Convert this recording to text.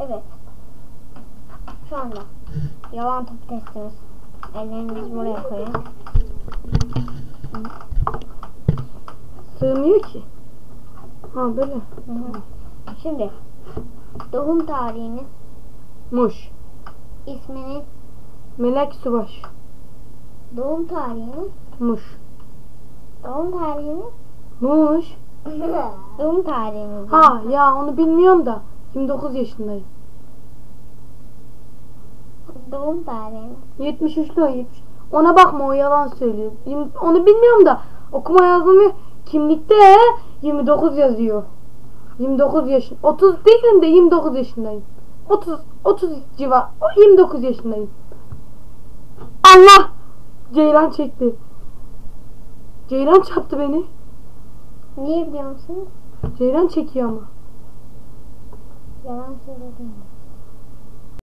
Evet. Şu anda. Yalan top testimiz. Ellerimizi buraya koyun. Sığmıyor ki. Ha böyle. Hı hı. Şimdi doğum tarihini, Muş. ismini, Melek Subaş. doğum tarihini, Muş. doğum tarihini, Muş. doğum tarihini. Ha ya onu bilmiyorum da. 29 yaşındayım. Doğum tarihini. 73'lü o 70. Ona bakma o yalan söylüyor. Yirmi- Onu bilmiyorum da okuma yazmamı kimlikte 29 yazıyor. 29 yaş. 30 değilim de 29 yaşındayım. 30 30 civar. O 29 yaşındayım. Allah! Ceylan çekti. Ceylan çarptı beni. Niye biliyor musun? Ceylan çekiyor ama. Yalan söyledim.